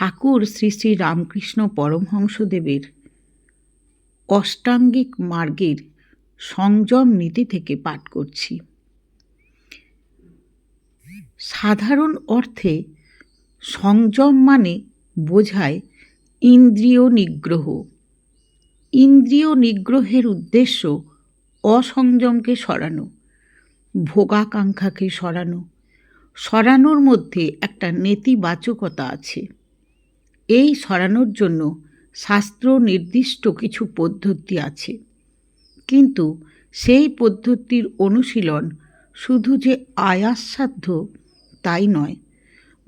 ঠাকুর শ্রী শ্রী রামকৃষ্ণ পরমহংসদেবের অষ্টাঙ্গিক মার্গের সংযম নীতি থেকে পাঠ করছি। সাধারণ অর্থে সংযম মানে বোঝায় ইন্দ্রিয় নিগ্রহ। ইন্দ্রিয় নিগ্রহের উদ্দেশ্য অসংযমকে সরানো, ভোগাকাঙ্ক্ষাকে সরানো। সরানোর মধ্যে একটা নেতিবাচকতা আছে। এই সরানোর জন্য শাস্ত্র নির্দিষ্ট কিছু পদ্ধতি আছে। কিন্তু সেই পদ্ধতির অনুশীলন শুধু যে আয়াসসাধ্য তাই নয়।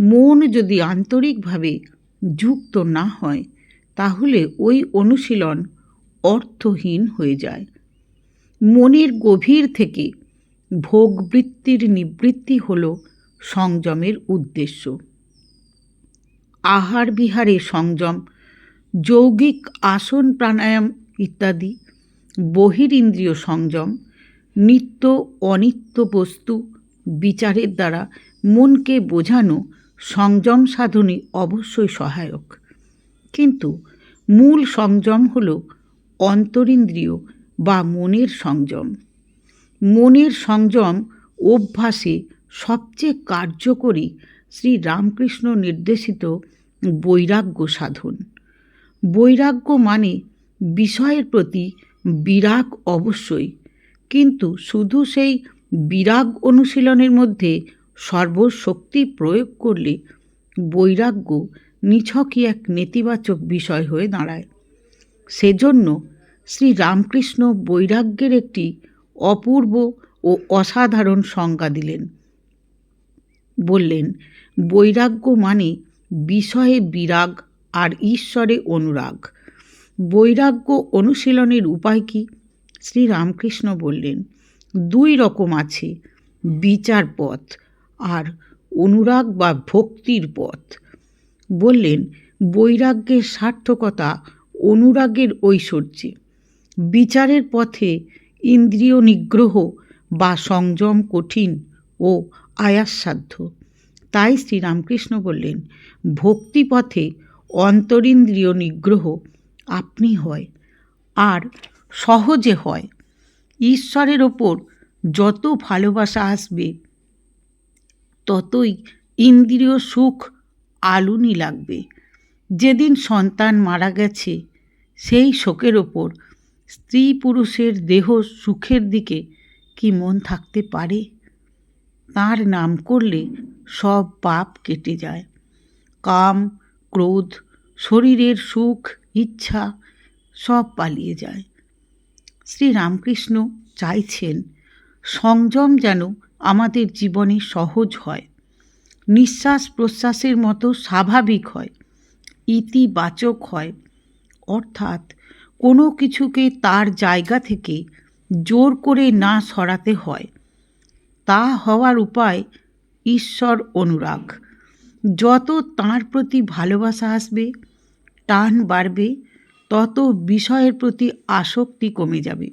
মন যদি আন্তরিকভাবে যুক্ত না হয়, তাহলে ওই অনুশীলন অর্থহীন হয়ে যায়। মনের গভীর থেকে ভোগবৃত্তির নিবৃত্তি হল সংযমের উদ্দেশ্য। আহার বিহারে সংযম, যৌগিক আসন প্রাণায়াম ইত্যাদি, বহিরিন্দ্রিয় সংযম, নিত্য অনিত্য বস্তু বিচারের দ্বারা মনকে বোঝানো সংযম সাধনে অবশ্যই সহায়ক। কিন্তু মূল সংযম হল অন্তরিন্দ্রিয় বা মনের সংযম। মনের সংযম অভ্যাসে সবচেয়ে কার্যকরী শ্রী রামকৃষ্ণ নির্দেশিত বৈরাগ্য সাধন। বৈরাগ্য মানে বিষয়ের প্রতি বিরাগ অবশ্যই, কিন্তু শুধু সেই বিরাগ অনুশীলনের মধ্যে সর্বশক্তি প্রয়োগ করলে বৈরাগ্য নিছকই এক নেতিবাচক বিষয় হয়ে দাঁড়ায়। সেজন্য শ্রী রামকৃষ্ণ বৈরাগ্যের একটি অপূর্ব ও অসাধারণ সংজ্ঞা দিলেন। বললেন, বৈরাগ্য মানে বিষয়ে বিরাগ আর ঈশ্বরে অনুরাগ। বৈরাগ্য অনুশীলনের উপায় কি? শ্রী রামকৃষ্ণ বললেন, দুই রকম আছে, বিচার পথ আর অনুরাগ বা ভক্তির পথ। বললেন, বৈরাগ্যের সার্থকতা অনুরাগের ঐশ্বর্যে। বিচারের পথে ইন্দ্রিয় নিগ্রহ বা সংযম কঠিন ও আয়াসসাধ্য তাই শ্রীরামকৃষ্ণ বললেন, ভক্তিপথে অন্তরিন্দ্রিয় নিগ্রহ আপনি হয়, আর সহজে হয়। ঈশ্বরের ওপর যত ভালোবাসা আসবে, ততই ইন্দ্রিয় সুখ আলুনি লাগবে। যেদিন সন্তান মারা গেছে, সেই শোকের ওপর স্ত্রী পুরুষের দেহ সুখের দিকে কি মন থাকতে পারে? তার নাম করলে সব পাপ কেটে যায়। কাম, ক্রোধ, শরীরের সুখ, ইচ্ছা সব পালিয়ে যায়। শ্রী রামকৃষ্ণ চাইছেন সংযম যেন আমাদের জীবনে সহজ হয়। নিঃশ্বাস প্রশ্বাসের মতো স্বাভাবিক হয়, ইতিবাচক হয়। অর্থাৎ কোনো কিছুকে তার জায়গা থেকে জোর করে না সরাতে হয়। তা হওয়ার উপায় ঈশ্বর অনুরাগ। যত তাঁর প্রতি ভালোবাসা আসবে, টান বাড়বে, তত বিষয়ের প্রতি আসক্তি কমে যাবে।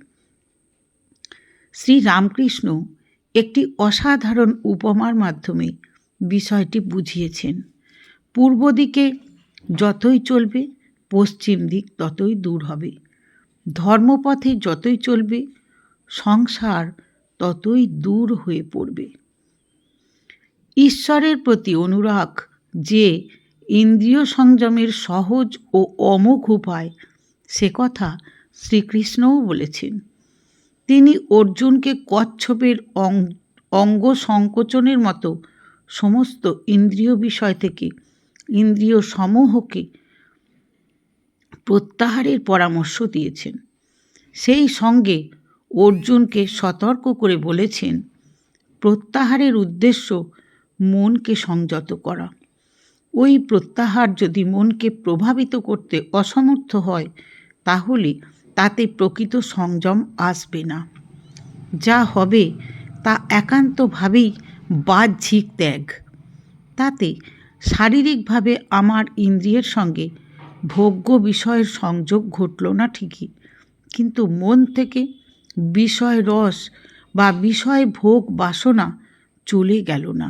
শ্রী রামকৃষ্ণ একটি অসাধারণ উপমার মাধ্যমে বিষয়টি বুঝিয়েছেন। পূর্ব দিকে যতই চলবে, পশ্চিম দিক ততই দূর হবে। ধর্মপথে যতই চলবে, সংসার ততই দূর হয়ে পড়বে। ঈশ্বরের প্রতি অনুরাগ যে ইন্দ্রিয় সংযমের সহজ ও অমোঘ উপায়, সে কথা শ্রীকৃষ্ণও বলেছেন। তিনি অর্জুনকে কচ্ছপের অঙ্গ সংকোচনের মতো সমস্ত ইন্দ্রিয় বিষয় থেকে, ইন্দ্রিয় সমূহকে প্রত্যাহারের পরামর্শ দিয়েছেন। সেই সঙ্গে অর্জুনকে সতর্ক করে বলেছেন, প্রত্যাহারের উদ্দেশ্য মনকে সংযত করা। ওই প্রত্যাহার যদি মনকে প্রভাবিত করতে অসমর্থ হয়, তাহলে তাতে প্রকৃত সংযম আসবে না। যা হবে তা একান্তভাবেই বাহ্যিক ত্যাগ। তাতে শারীরিকভাবে আমার ইন্দ্রিয়ের সঙ্গে ভোগ্য বিষয়ের সংযোগ ঘটল না ঠিকই, কিন্তু মন থেকে বিষয় রস বা বিষয় ভোগ বাসনা চলে গেল না।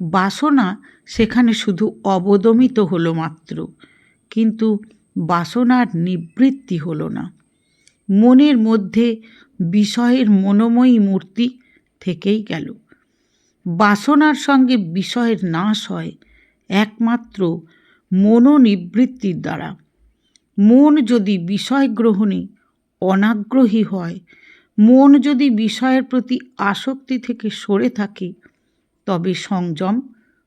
বাসনা সেখানে শুধু অবদমিত হলো মাত্র, কিন্তু বাসনার নিবৃত্তি হলো না। মনের মধ্যে বিষয়ের মনোময়ী মূর্তি থেকেই গেল। বাসনার সঙ্গে বিষয়ের নাশ হয় একমাত্র মনোনিবৃত্তির দ্বারা। মন যদি বিষয় গ্রহণে অনাগ্রহী হয় মন যদি বিষয়ের প্রতি আসক্তি থেকে সরে থাকে, তবে সংযম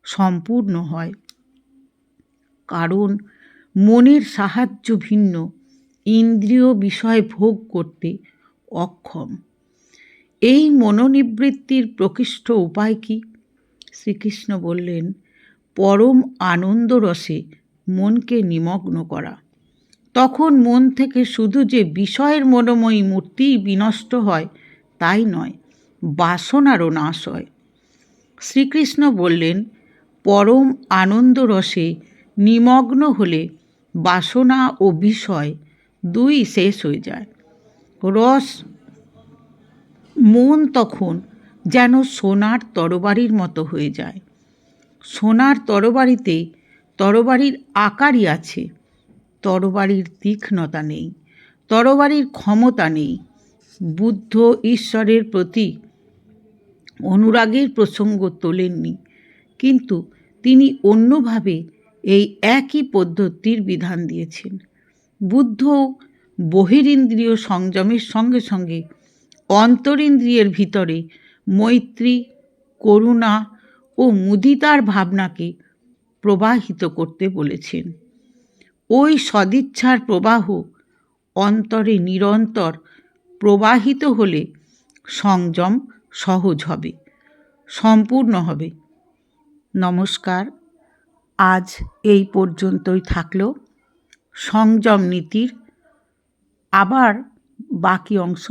সম্পূর্ণ হয়। কারণ মনের সাহায্য ভিন্ন, ইন্দ্রিয় বিষয় ভোগ করতে অক্ষম। এই মনোনিবৃত্তির প্রকৃষ্ট উপায় কি? শ্রীকৃষ্ণ বললেন, পরম আনন্দরসে মনকে নিমগ্ন করা। তখন মন থেকে শুধু যে বিষয়ের মনোময়ী মূর্তি বিনষ্ট হয়, তাই নয়, বাসনারও নাশ হয়। শ্রীকৃষ্ণ বললেন, পরম আনন্দ রসে নিমগ্ন হলে বাসনা ও বিষয় দুই শেষ হয়ে যায়। রস, মন তখন যেন সোনার তরবারির মতো হয়ে যায়। সোনার তরবারিতে তরবারির আকারই আছে। তরবারির তীক্ষ্ণতা নেই, তরবারির ক্ষমতা নেই। বুদ্ধ ঈশ্বরের প্রতি অনুরাগের প্রসঙ্গ তোলেননি, কিন্তু তিনি অন্যভাবে এই একই পদ্ধতির বিধান দিয়েছেন। বুদ্ধ বহিরিন্দ্রিয় সংযমের সঙ্গে সঙ্গে অন্তরিন্দ্রিয়ের ভিতরে মৈত্রী, করুণা ও মুদিতার ভাবনাকে প্রবাহিত করতে বলেছেন। ওই সদিচ্ছার প্রবাহ অন্তরে নিরন্তর প্রবাহিত হলে সংযম সহজ হবে, সম্পূর্ণ হবে। নমস্কার, আজ এই পর্যন্তই থাকল। সংযম নীতির আবার বাকি অংশ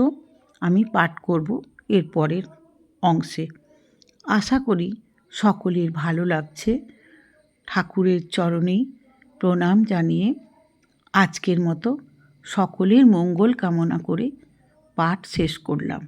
আমি পাঠ করব এর পরের অংশে। আশা করি সকলের ভালো লাগছে। ঠাকুরের চরণেই প্রণাম জানিয়ে আজকের মতো সকলের মঙ্গল কামনা করে পাঠ শেষ করলাম।